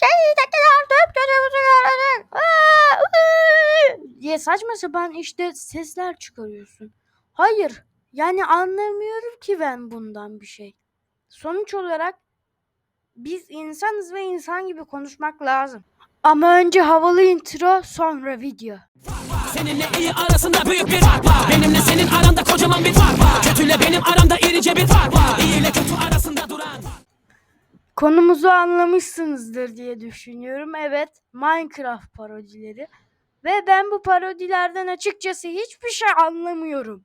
şeydekiler tüp çocuğumuzu görecek. Diye saçma sapan işte sesler çıkarıyorsun. Hayır. Yani anlamıyorum ki ben bundan bir şey. Sonuç olarak biz insanız ve insan gibi konuşmak lazım. Ama önce havalı intro sonra video. Seninle iyi arasında büyük bir fark var Benimle senin aranda kocaman bir fark Konumuzu anlamışsınızdır diye düşünüyorum. Evet, Minecraft parodileri. Ve ben bu parodilerden açıkçası hiçbir şey anlamıyorum.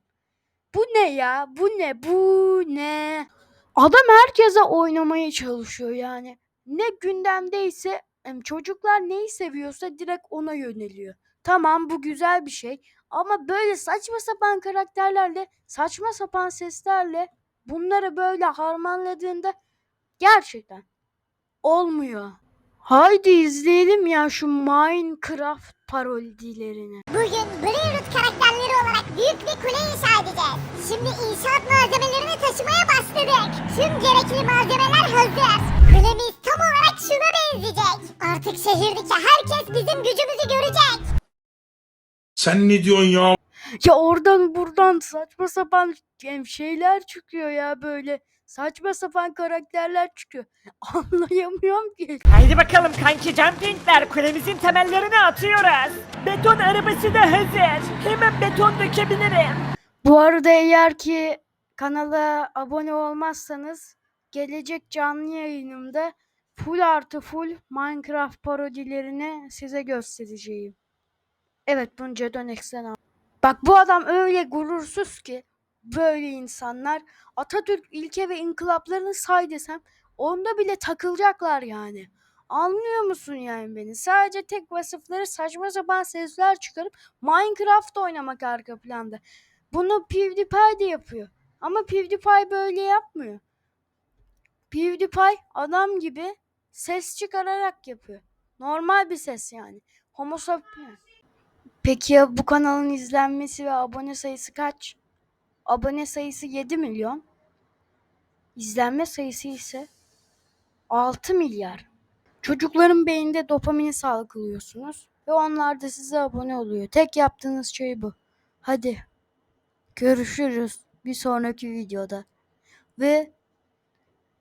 Bu ne ya? Bu ne? Bu ne? Adam herkese oynamaya çalışıyor yani. Ne gündemdeyse em, çocuklar neyi seviyorsa direkt ona yöneliyor. Tamam bu güzel bir şey ama böyle saçma sapan karakterlerle, saçma sapan seslerle bunları böyle harmanladığında gerçekten olmuyor. Haydi izleyelim ya şu Minecraft parodilerini. Bugün Brayroot karakterleri olarak büyük bir kule inşa edeceğiz. Şimdi inşaat malzemelerini taşımaya başladık. Tüm gerekli malzemeler hazır. Kulemiz tam olarak şuna benzeyecek. Artık şehirdeki herkes bizim gücümüzü görecek. Sen ne diyorsun ya? Ya oradan buradan saçma sapan şeyler çıkıyor ya böyle. Saçma sapan karakterler çıkıyor. Anlayamıyorum ki. Haydi bakalım kanki jumpingler kulemizin temellerini atıyoruz. Beton arabası da hazır. Hemen beton dökebilirim. Bu arada eğer ki kanala abone olmazsanız gelecek canlı yayınımda full artı full Minecraft parodilerini size göstereceğim. Evet bunu Cedon al. Bak bu adam öyle gurursuz ki böyle insanlar Atatürk ilke ve inkılaplarını say desem onda bile takılacaklar yani. Anlıyor musun yani beni? Sadece tek vasıfları saçma sapan sesler çıkarıp Minecraft oynamak arka planda. Bunu PewDiePie de yapıyor. Ama PewDiePie böyle yapmıyor. PewDiePie adam gibi ses çıkararak yapıyor. Normal bir ses yani. Homo sapien. Peki ya bu kanalın izlenmesi ve abone sayısı kaç? Abone sayısı 7 milyon. İzlenme sayısı ise 6 milyar. Çocukların beyninde dopamini salgılıyorsunuz ve onlar da size abone oluyor. Tek yaptığınız şey bu. Hadi görüşürüz bir sonraki videoda. Ve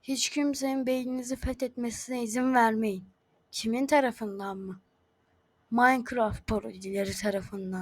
hiç kimsenin beyninizi fethetmesine izin vermeyin. Kimin tarafından mı? Minecraft parodileri tarafından.